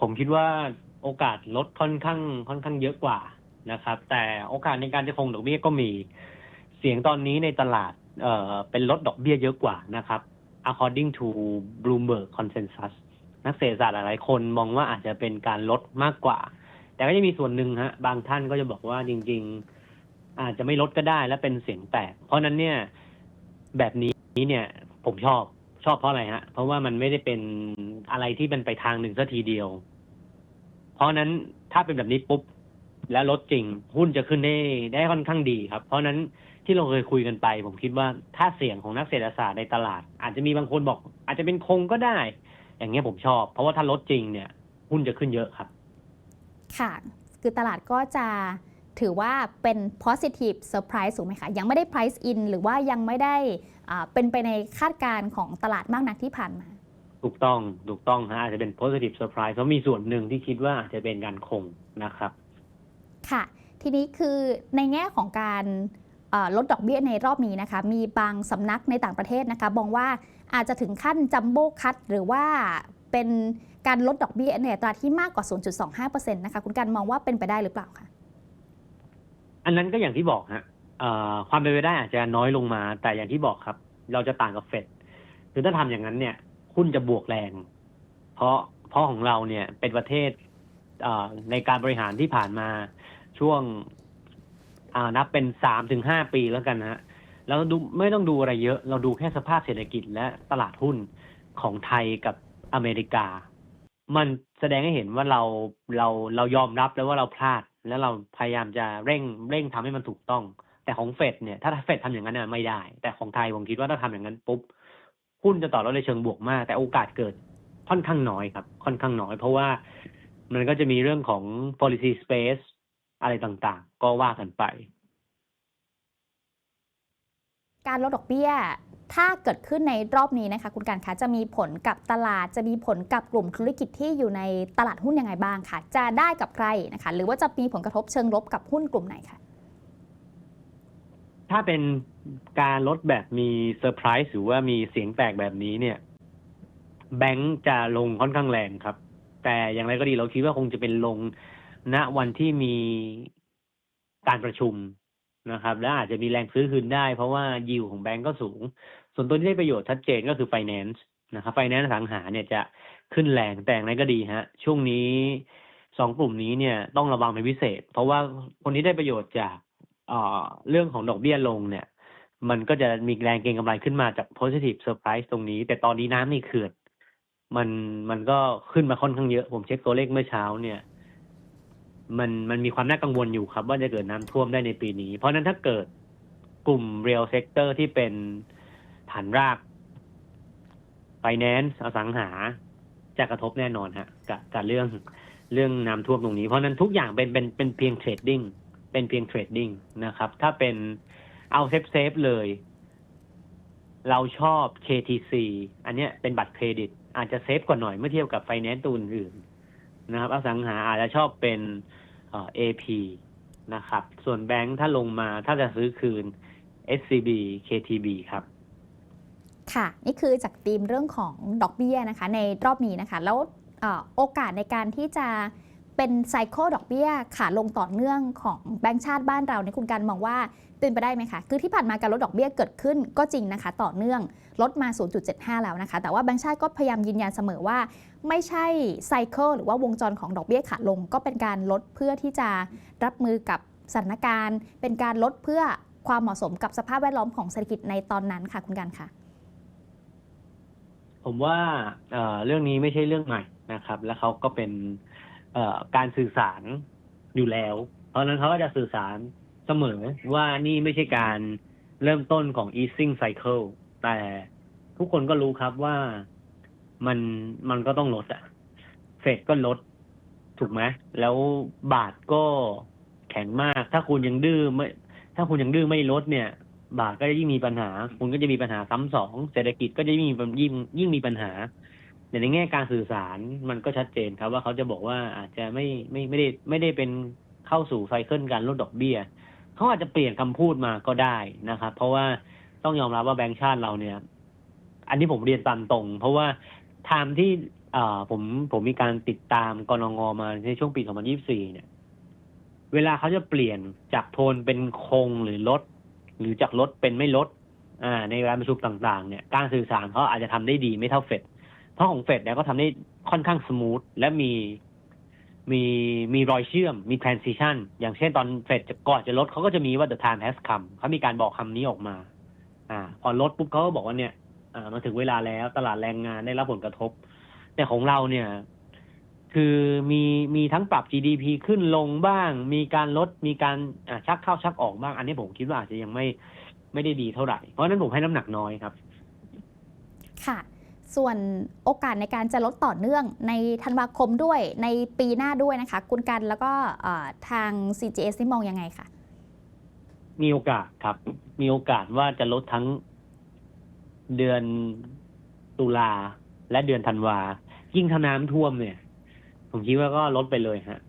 ผมคิดว่าโอกาสลดค่อนข้างค่อนข้างเยอะกว่านะครับ แต่โอกาสในการจะคงดอกเบี้ยก็มีเสียงตอนนี้ในตลาดเอ่อเป็นลดดอกเบี้ยเยอะกว่านะครับ according to Bloomberg consensus นักเศรษฐศาสตร์หลายคนมองว่าอาจจะเป็นการลดมากกว่า แต่ก็จะมีส่วนหนึ่งฮะบางท่านก็จะบอกว่าจริง ๆ อาจจะไม่ลดก็ได้และเป็นเสียงแตกเพราะฉะนั้นเนี่ยแบบนี้เนี่ยผมชอบ ชอบเพราะอะไรฮะ เพราะว่ามันไม่ได้เป็นอะไรที่เป็นไปทางหนึ่งสัทีเดียว เพราะนั้นถ้าเป็นแบบนี้ปุ๊บ แล้วลดจริง หุ้นจะขึ้นได้ได้ค่อนข้างดีครับ เพราะฉะนั้นที่เราเคยคุยกันไป ผมคิดว่าถ้าเสียงของนักเศรษฐศาสตร์ในตลาด อาจจะมีบางคนบอก อาจจะเป็นคงก็ได้ อย่างเงี้ยผมชอบ เพราะว่าถ้าลดจริงเนี่ย หุ้นจะขึ้นเยอะครับ ค่ะ คือตลาดก็จะ ถือว่าเป็น positive surprise ถูกไหมคะ ยังไม่ได้ price in หรือว่ายังไม่ได้อ่าเป็นไปในคาดการณ์ของตลาดมากนักที่ผ่านมา ถูกต้อง ถูกต้องฮะอาจจะเป็น positive surprise เพราะมีส่วนหนึ่งที่คิดว่าอาจจะเป็นการคงนะครับ ค่ะ ทีนี้คือในแง่ของการเอ่อลดดอกเบี้ยในรอบนี้นะคะ มีบางสำนักในต่างประเทศนะคะมองว่าอาจจะถึงขั้นจัมโบ้คัตหรือว่าเป็นการลดดอกเบี้ยในอัตราที่มากกว่า 0.25%นะคะ คุณการมองว่าเป็นไปได้หรือเปล่าคะ อันนั้นก็อย่างที่บอกฮะความเป็นไปได้อาจจะน้อยลงมา แต่อย่างที่บอกครับ เราจะต่างกับเฟดคือถ้าทำอย่างนั้นเนี่ยหุ้นจะบวกแรง เพราะเพราะของเราเนี่ยเป็นประเทศอในการบริหารที่ผ่านมาช่วงนับเป็นสามถึงห้าปีแล้วกันนะฮะแล้วดูไม่ต้องดูอะไรเยอะ เราดูแค่สภาพเศรษฐกิจและตลาดหุ้นของไทยกับอเมริกา มันแสดงให้เห็นว่าเราเราเรายอมรับแล้วว่าเราพลาด แล้วเราพยายามจะเร่งเร่งทำให้มันถูกต้อง แต่ของเฟดเนี่ยถ้าเฟดทำอย่างนั้นน่ยไม่ได้ แต่ของไทยผมคิดว่าถ้าทำอย่างนั้นปุ๊บหุ้นจะต่อรถในเชิงบวกมาก แต่โอกาสเกิดค่อนข้างน้อยครับ ค่อนข้างน้อย เพราะว่ามันก็จะมีเรื่องของ policy space อะไรต่างๆ ก็ว่ากันไป การลดดอกเบี้ย ถ้าเกิดขึ้นในรอบนี้นะคะ คุณการคะจะมีผลกับตลาด จะมีผลกับกลุ่มธุรกิจที่อยู่ในตลาดหุ้นยังไงบ้างคะจะได้กับใครนะคะ หรือว่าจะมีผลกระทบเชิงลบกับหุ้นกลุ่มไหนคะถ้าเป็นการลดแบบมีเซอร์ไพรส์หรือว่ามีเสียงแตกแบบนี้เนี่ย แบงก์จะลงค่อนข้างแรงครับ แต่อย่างไรก็ดีเราคิดว่าคงจะเป็นลงณวันที่มีการประชุม นะครับ และอาจจะมีแรงซื้อคืนได้ เพราะว่ายิวของแบงก์ก็สูง ส่วนตัวที่ได้ประโยชน์ชัดเจนก็คือ finance นะครับ finance อสังหาเนี่ยจะขึ้นแรงแต่อย่างไรก็ดีฮะ ช่วงนี้สองกลุ่มนี้เนี่ยต้องระวังเป็นพิเศษ เพราะว่าคนที่ได้ประโยชน์จากเอ่อเรื่องของดอกเบี้ยลงเนี่ย มันก็จะมีแรงเก็งกำไรขึ้นมาจาก positive surprise ตรงนี้ แต่ตอนนี้น้ำในเขื่อนมันมันก็ขึ้นมาค่อนข้างเยอะ ผมเช็คตัวเลขเมื่อเช้าเนี่ย มันมันมีความน่ากังวลอยู่ครับ ว่าจะเกิดน้ำท่วมได้ในปีนี้ เพราะฉะนั้นถ้าเกิดกลุ่ม real sector ที่เป็นฐานราก finance อสังหาจะกระทบแน่นอนฮะกับกับเรื่องเรื่องน้ำท่วมตรงนี้ เพราะนั้นทุกอย่างเป็นเป็นเป็นเพียงเทรดดิ้งเป็นเพียงเทรดดิ้งนะครับ ถ้าเป็นเอาเซฟเซฟเลย เราชอบ KTC อันเนี้ยเป็นบัตรเครดิต อาจจะเซฟกว่าหน่อยเมื่อเทียบกับไฟแนนซ์ตัวอื่นนะครับ อสังหาอาจจะชอบเป็น เอพีนะครับ ส่วนแบงค์ถ้าลงมาถ้าจะซื้อคืน SCB KTB ครับ ค่ะ นี่คือจากธีมเรื่องของดอกเบี้ยนะคะ ในรอบนี้นะคะ แล้วอโอกาสในการที่จะ เป็นไซเคิลดอกเบี้ยขาลงต่อเนื่องของแบงก์ชาติบ้านเราในยคุณการมองว่าเป็นไปได้ไหมคะ คือที่ผ่านมาการลดดอกเบี้ยเกิดขึ้นก็จริงนะคะ ต่อเนื่องลดมา 0.75 แล้วนะคะ แต่ว่าแบงก์ชาติก็พยายามยืนยันเสมอว่า ไม่ใช่ไซเคิลหรือว่าวงจรของดอกเบี้ยขาลง ก็เป็นการลดเพื่อที่จะรับมือกับสถานการณ์ เป็นการลดเพื่อความเหมาะสมกับสภาพแวดล้อมของเศรษฐกิจในตอนนั้นค่ะคุณการค่ะ ผมว่าเเรื่องนี้ไม่ใช่เรื่องใหม่นะครับ แล้วเขาก็เป็น เอ่อการสื่อสารอยู่แล้ว เพราะฉะนั้นเขาก็จะสื่อสารเสมอว่านี่ไม่ใช่การเริ่มต้นของ easing cycle แต่ทุกคนก็รู้ครับว่ามันมันก็ต้องลดอะเฟดก็ลดถูกไหมแล้วบาทก็แข็งมาก ถ้าคุณยังดื้อไม่ ถ้าคุณยังดื้อไม่ลดเนี่ย บาทก็จะยิ่งมีปัญหา คุณก็จะมีปัญหาซ้ำสองเศรษฐกิจก็จะยิ่งมียิ่งยิ่งมีปัญหา ในแง่การสื่อสารมันก็ชัดเจนครับว่าเขาจะบอกว่าอาจจะไม่ไม่ไม่ได้ไม่ได้เป็นเข้าสู่ไซเคิลการลดดอกเบี้ยเขาอาจจะเปลี่ยนคำพูดมาก็ได้นะครับ เพราะว่าต้องยอมรับว่าแบงก์ชาติเราเนี่ย อันนี้ผมเรียนตามตรง เพราะว่าไทม์ที่อ่าผมผมมีการติดตามกรงงมาในช่วงปี2024เนี่ย เวลาเขาจะเปลี่ยนจากโทนเป็นคงหรือลด หรือจากลดเป็นไม่ลด อ่า ในการประชุมต่าง ๆ เนี่ย การสื่อสารเขาอาจจะทำได้ดีไม่เท่าเฟด ราะของเฟดเนี่ยก็ทำได้ค่อนข้างสมูทและมีมีมีรอยเชื่อมมี transition อย่างเช่นตอนเฟดจะก่อนจะลดเขาก็จะมีว่า the time has come เขามีการบอกคำนี้ออกมา อ่า พอลดปุ๊บเขาก็บอกว่าเนี่ยอ่ามาถึงเวลาแล้วตลาดแรงงานได้รับผลกระทบ แต่ของเราเนี่ย คือมีมีทั้งปรับ GDP ขึ้นลงบ้าง มีการลดมีการชักเข้าชักออกบ้าง อันนี้ผมคิดว่าอาจจะยังไม่ไม่ได้ดีเท่าไหร่ เพราะฉะนั้นผมให้น้ำหนักน้อยครับ ค่ะ ส่วนโอกาสในการจะลดต่อเนื่องในธันวาคมด้วยในปีหน้าด้วยนะคะ คุณกันแล้วก็เอ่อทาง CGS นี่มองยังไงคะมีโอกาสครับ มีโอกาสว่าจะลดทั้งเดือนตุลาและเดือนธันวา ยิ่งถ้าน้ำท่วมเนี่ย ผมคิดว่าก็ลดไปเลยฮะ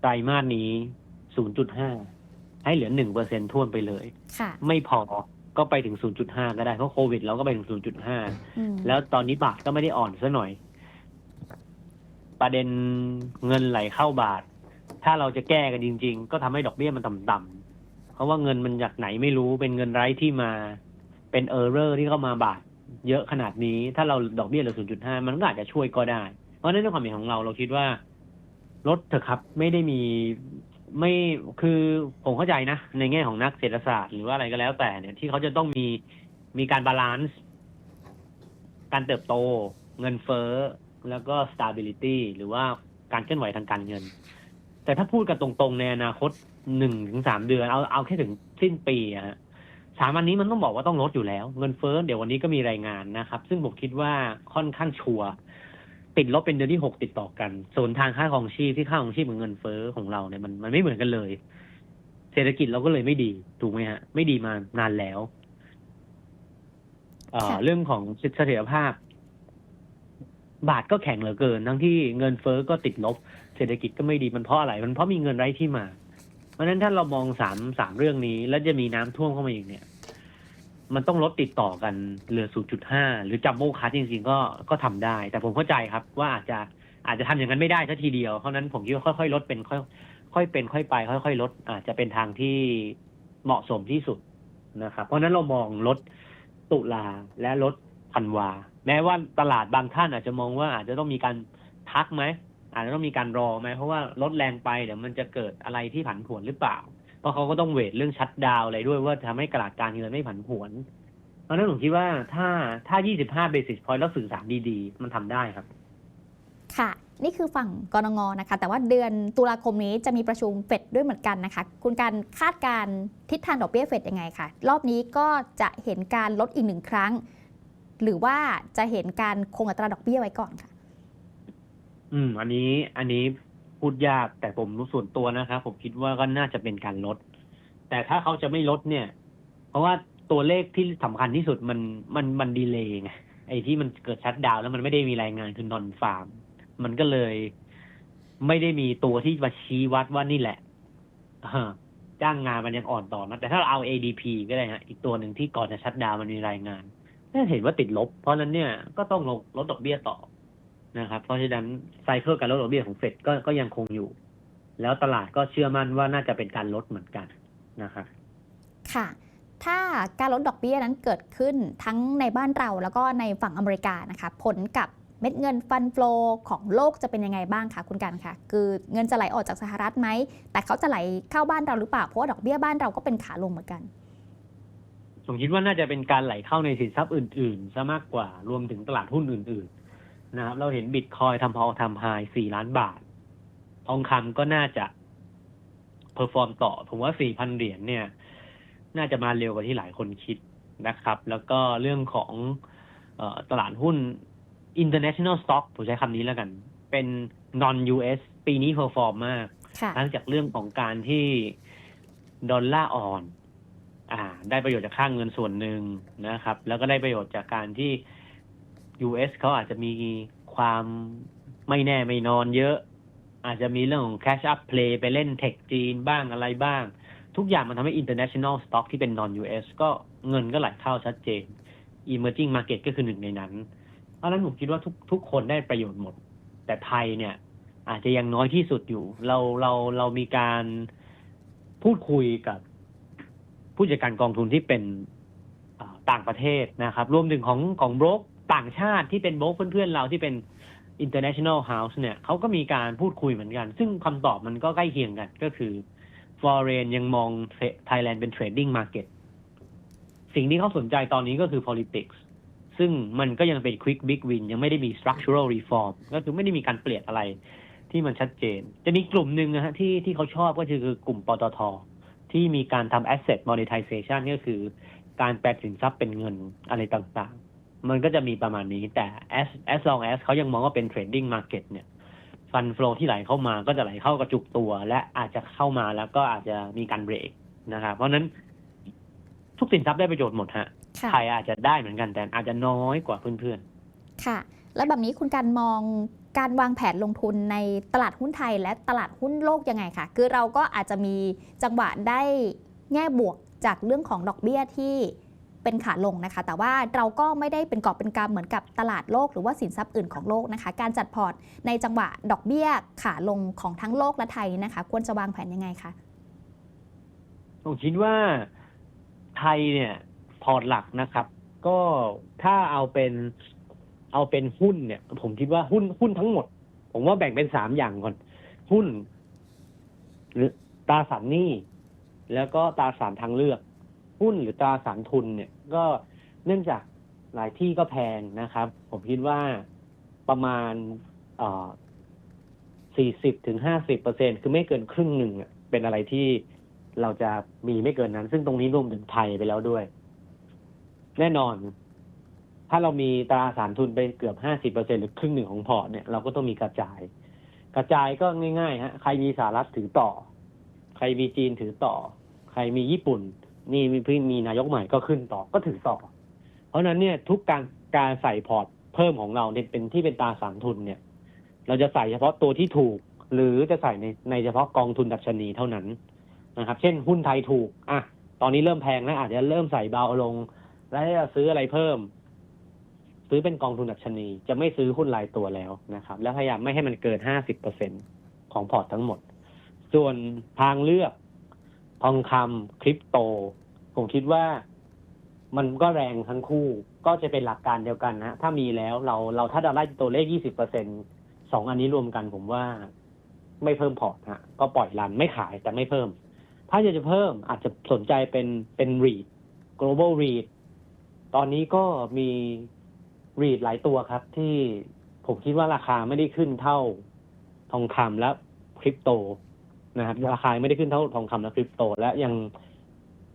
ไตรมาสนี้ 0.5 ให้เหลือ 1%ท่วมไปเลยค่ะไม่พอ ก็ไปถึง 0.5 ก็ได้ เพราะโควิดเราก็ไปถึง 0.5อืมแล้วตอนนี้บาทก็ไม่ได้อ่อนซะหน่อย ประเด็นเงินไหลเข้าบาท ถ้าเราจะแก้กันจริง ๆ ก็ทำให้ดอกเบี้ยมันต่ำๆเพราะว่าเงินมันจากไหนไม่รู้เป็นเงินไร้ที่มา เป็นเออร์เรอร์ที่เข้ามาบาท เยอะขนาดนี้ ถ้าเราดอกเบี้ยเหลือ 0.5 มันก็อาจจะช่วยก็ได้ เพราะฉะนั้นในความเห็นของเราเราคิดว่าลดเถอะครับ ไม่ได้มี ไม่คือผมเข้าใจนะ ในแง่ของนักเศรษฐศาสตร์หรือว่าอะไรก็แล้วแต่เนี่ยที่เขาจะต้องมีมีการบาลานซ์การเติบโต เงินเฟ้อ แล้วก็ stability หรือว่าการเคลื่อนไหวทางการเงิน แต่ถ้าพูดกันตรงๆ ในอนาคตหนึ่งถึงสามเดือน เอาเอาแค่ถึงสิ้นปีอะฮะสามอันนี้มันต้องบอกว่าต้องลดอยู่แล้ว เงินเฟ้อเดี๋ยววันนี้ก็มีรายงานนะครับ ซึ่งผมคิดว่าค่อนข้างชัวร์ ติดลบเป็นเดือนที่หกติดต่อกัน ส่วนทางค่าของชีพที่ค่าของชีพกับเงินเฟ้อของเราเนี่ยมันมันไม่เหมือนกันเลย เศรษฐกิจเราก็เลยไม่ดี ถูกไหมฮะ ไม่ดีมานานแล้วเอ่อค่ะเรื่องของเสถียรภาพ บาทก็แข็งเหลือเกิน ทั้งที่เงินเฟ้อก็ติดลบ เศรษฐกิจก็ไม่ดีมันเพราะอะไร มันเพราะมีเงินไร้ที่มา เพราะฉะนั้นถ้าเรามองสามสามเรื่องนี้ แล้วจะมีน้ำท่วมเข้ามาอีกเนี่ย มันต้องลดติดต่อกันเหลือ 0.5 หรือจัมโบ้คัสจริงๆ ก็ก็ทำได้ แต่ผมเข้าใจครับว่าอาจจะอาจจะทำอย่างนั้นไม่ได้ซะทีเดียว เพราะนั้นผมคิดว่าค่อยๆ ลดเป็นค่อยค่อยเป็นค่อยไป ค่อย ๆ ลดอาจจะเป็นทางที่เหมาะสมที่สุดนะครับ เพราะนั้นเรามองลดตุลาและลดธันวา แม้ว่าตลาดบางท่านอาจจะมองว่าอาจจะต้องมีการพักไหมอาจจะต้องมีการรอไหมเพราะว่าลดแรงไปเดี๋ยวมันจะเกิดอะไรที่ผันผวนหรือเปล่า เพราะเขาก็ต้องเวทเรื่องชัดดาวน์อะไรด้วยว่าทำให้ตลาดการเงินไม่ผันผวน เพราะฉะนั้นผมคิดว่าถ้าถ้า 25 basis point แล้วสื่อสารดีๆ มันทำได้ครับ ค่ะ นี่คือฝั่งกรงงนะคะ แต่ว่าเดือนตุลาคมนี้จะมีประชุมเฟดด้วยเหมือนกันนะคะ คุณการคาดการณ์ทิศทางดอกเบี้ยเฟดยังไงคะรอบนี้ก็จะเห็นการลดอีกหนึ่งครั้ง หรือว่าจะเห็นการคงอัตราดอกเบี้ยไว้ก่อนค่ะ อืม อันนี้อันนี้ พูดยาก แต่ผมรู้ส่วนตัวนะครับผมคิดว่าก็น่าจะเป็นการลด แต่ถ้าเขาจะไม่ลดเนี่ย เพราะว่าตัวเลขที่สำคัญที่สุดมันมันมันดีเลยไงไอ้ที่มันเกิดชัดดาวแล้วมันไม่ได้มีรายงานคือนอนฟาร์ม มันก็เลย ไม่ได้มีตัวที่มาชี้วัดว่านี่แหละจ้างงานมันยังอ่อนต่อนะแต่ถ้าเราเอา ADP ก็ได้ฮะอีกตัวหนึ่งที่ก่อนจะชัดดาวมันมีรายงานน่าเห็นว่าติดลบ เพราะนั้นเนี่ยก็ต้องลดลดดอกเบี้ยต่อ นะครับ เพราะฉะนั้นไซเคิลการลดดอกเบี้ยของเฟดก็ก็ยังคงอยู่ แล้วตลาดก็เชื่อมั่นว่าน่าจะเป็นการลดเหมือนกันนะครับค่ะ ถ้าการลดดอกเบี้ยนั้นเกิดขึ้นทั้งในบ้านเราแล้วก็ในฝั่งอเมริกานะคะผลกับเม็ดเงินฟันโฟลของโลกจะเป็นยังไงบ้างคะคุณกันคะคือเงินจะไหลออกจากสหรัฐไหม แต่เขาจะไหลเข้าบ้านเราหรือเปล่า เพราะว่าดอกเบี้ยบ้านเราก็เป็นขาลงเหมือนกันผมคิดว่าน่าจะเป็นการไหลเข้าในสินทรัพย์อื่นๆซะมากกว่ารวมถึงตลาดหุ้นอื่นๆ นะครับ เราเห็นบิตคอยทำพอทำไฮสี่ล้านบาท ทองคำก็น่าจะเพอร์ฟอร์มต่อ ผมว่าสี่พันเหรียญเนี่ย น่าจะมาเร็วกว่าที่หลายคนคิดนะครับ แล้วก็เรื่องของเออตลาดหุ้น international stock ผมใช้คำนี้แล้วกัน เป็น non US ปีนี้เพอร์ฟอร์มมากค่ะหลังจากเรื่องของการที่ดอลลาร์อ่อน อ่า ได้ประโยชน์จากค่างเงินส่วนหนึ่งนะครับ แล้วก็ได้ประโยชน์จากการที่ US เขาอาจจะมีความไม่แน่ไม่นอนเยอะ อาจจะมีเรื่องของ cash up play ไปเล่นเทคจีนบ้างอะไรบ้าง ทุกอย่างมันทำให้ international stock ที่เป็น non US ก็เงินก็ไหลเข้าชัดเจน emerging market ก็คือหนึ่งในนั้น เพราะนั้นผมคิดว่าทุกทุกคนได้ประโยชน์หมด แต่ไทยเนี่ย อาจจะยังน้อยที่สุดอยู่ เราเราเรามีการพูดคุยกับผู้จัดการกองทุนที่เป็นต่างประเทศนะครับ รวมถึงของของบรก ต่างชาติที่เป็นโบกเพื่อนๆเราที่เป็น international house เนี่ยเขาก็มีการพูดคุยเหมือนกัน ซึ่งคำตอบมันก็ใกล้เคียงกันก็คือ foreign ยังมอง Thailand เป็น trading market สิ่งที่เขาสนใจตอนนี้ก็คือ politics ซึ่งมันก็ยังเป็น quick big win ยังไม่ได้มี structural reform ก็คือไม่ได้มีการเปลี่ยนอะไรที่มันชัดเจน จะมีกลุ่มหนึ่งนะฮะที่ที่เขาชอบก็คือกลุ่มปตท ที่มีการทำ asset monetization ก็คือการแปลสินทรัพย์เป็นเงินอะไรต่างๆ มันก็จะมีประมาณนี้แต่ as as long as เขายังมองว่าเป็น trading market เนี่ยฟันฟลอที่ไหลเข้ามาก็จะไหลเข้ากระจุกตัว และอาจจะเข้ามาแล้วก็อาจจะมีการเบรกนะครับเพราะฉะนั้นทุกสินทรัพย์ได้ประโยชน์หมดฮะค่ะไทยอาจจะได้เหมือนกันแต่อาจจะน้อยกว่าเพื่อนค่ะ แล้วแบบนี้คุณการมองการวางแผนลงทุนในตลาดหุ้นไทยและตลาดหุ้นโลกยังไงคะคือเราก็อาจจะมีจังหวะได้แง่บวกจากเรื่องของดอกเบี้ยที่ เป็นขาลงนะคะ แต่ว่าเราก็ไม่ได้เป็นกอบเป็นกำเหมือนกับตลาดโลกหรือว่าสินทรัพย์อื่นของโลกนะคะ การจัดพอร์ตในจังหวะดอกเบี้ยขาลงของทั้งโลกและไทยนะคะ ควรจะวางแผนยังไงคะผมคิดว่าไทยเนี่ยพอร์ตหลักนะครับ ก็ถ้าเอาเป็นเอาเป็นหุ้นเนี่ย ผมคิดว่าหุ้นหุ้นทั้งหมด ผมว่าแบ่งเป็นสามอย่างก่อน หุ้นตราสารหนี้แล้วก็ตราสารทางเลือก หุ้นหรือตราสารทุนเนี่ยก็เนื่องจากหลายที่ก็แพงนะครับ ผมคิดว่าประมาณสี่สิบถึงห้าสิบเปอร์เซ็นคือไม่เกินครึ่งหนึ่งอะเป็นอะไรที่เราจะมีไม่เกินนั้น ซึ่งตรงนี้รวมถึงไทยไปแล้วด้วย แน่นอน ถ้าเรามีตราสารทุนไปเกือบห้าสิบเปอร์เซ็นหรือครึ่งหนึ่งของพอร์ตเนี่ยเราก็ต้องมีกระจาย กระจายก็ง่ายๆฮะใครมีสหรัฐถือต่อ ใครมีจีนถือต่อ ใครมีญี่ปุ่น นี่มีพี่มีนายกใหม่ก็ขึ้นต่อก็ถือต่อ เพราะฉะนั้นเนี่ยทุกการการใส่พอร์ตเพิ่มของเราเนี่ยเป็นที่เป็นตาสารทุนเนี่ย เราจะใส่เฉพาะตัวที่ถูก หรือจะใส่ในในเฉพาะกองทุนดัชนีเท่านั้นนะครับ เช่นหุ้นไทยถูกอะตอนนี้เริ่มแพงแล้วอาจจะเริ่มใส่เบาลง แล้วจะซื้ออะไรเพิ่ม ซื้อเป็นกองทุนดัชนี จะไม่ซื้อหุ้นรายตัวแล้วนะครับ แล้วพยายามไม่ให้มันเกินห้าสิบเปอร์เซ็นของพอร์ตทั้งหมด ส่วนทางเลือก ทองคำคริปโต ผมคิดว่ามันก็แรงทั้งคู่ ก็จะเป็นหลักการเดียวกันนะถ้ามีแล้วเราเราถ้าเราได้ตัวเลขยี่สิบเปอร์เซ็นสองอันนี้รวมกันผมว่าไม่เพิ่มพอร์ตฮะก็ปล่อยรันไม่ขายแต่ไม่เพิ่ม ถ้าอยากจะเพิ่มอาจจะสนใจเป็นเป็น REIT global REIT ตอนนี้ก็มี REIT หลายตัวครับ ที่ผมคิดว่าราคาไม่ได้ขึ้นเท่าทองคำและคริปโต นะครับราคาไม่ได้ขึ้นเท่าทองคำและคริปโต และยัง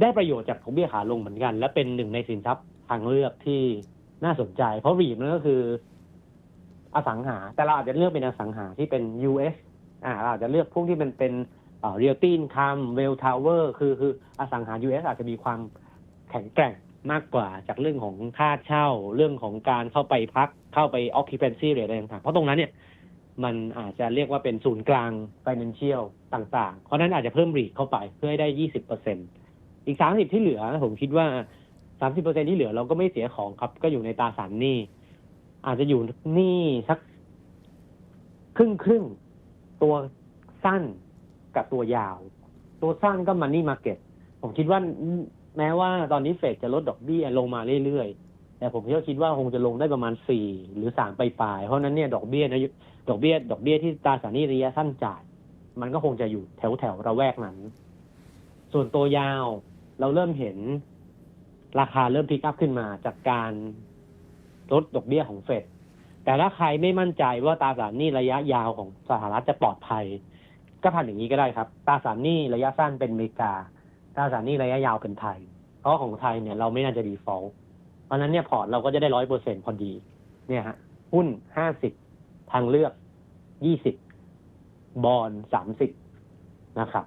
ได้ประโยชน์จากดอกเบี้ยขาลงเหมือนกัน และเป็นหนึ่งในสินทรัพย์ทางเลือกที่น่าสนใจ เพราะ REIT นั่นก็คืออสังหา แต่เราอาจจะเลือกเป็นอสังหาที่เป็น US อ่าเราอาจจะเลือกพวกที่มันเป็นเรียลตี้คัมเวลทาวเวอร์คือคืออสังหา US อาจจะมีความแข็งแกร่งมากกว่าจากเรื่องของค่าเช่าเรื่องของการเข้าไปพักเข้าไป occupancy rate อะไรต่างๆเพราะตรงนั้นเนี่ย มันอาจจะเรียกว่าเป็นศูนย์กลาง financial ต่าง ๆ เพราะนั้นอาจจะเพิ่มรีดเข้าไปเพื่อให้ได้ยี่สิบเปอร์เซ็นอีกสามสิบที่เหลือผมคิดว่าสามสิบเปอร์เซ็นที่เหลือเราก็ไม่เสียของครับ ก็อยู่ในตาสารหนี้ อาจจะอยู่หนี้สักครึ่งครึ่งตัวสั้นกับตัวยาว ตัวสั้นก็มันนี่มาเก็ตผมคิดว่าแม้ว่าตอนนี้เฟดจะลดดอกเบี้ยลงมาเรื่อยๆ แต่ผมก็คิดว่าคงจะลงได้ประมาณสี่หรือสามปลาย เพราะนั้นเนี่ยดอกเบี้ยนะดอกเบี้ย ดอกเบี้ยที่ตราสารหนี้ระยะสั้นจ่าย มันก็คงจะอยู่แถวแถวระแวกนั้น ส่วนตัวยาวเราเริ่มเห็นราคาเริ่มพลิกอัพขึ้นมาจากการลดดอกเบี้ยของเฟด แต่ถ้าใครไม่มั่นใจว่าตราสารหนี้ระยะยาวของสหรัฐจะปลอดภัย ก็ทำอย่างนี้ก็ได้ครับ ตราสารหนี้ระยะสั้นเป็นอเมริกา ตราสารหนี้ระยะยาวเป็นไทย เพราะของไทยเนี่ยเราไม่น่าจะดีฟอลต์ เพราะฉะนั้นเนี่ยพอร์ตเราก็จะได้ร้อยเปอร์เซ็นพอดี เนี่ยฮะหุ้นห้าสิบทางเลือกยี่สิบบอลสามสิบนะครับ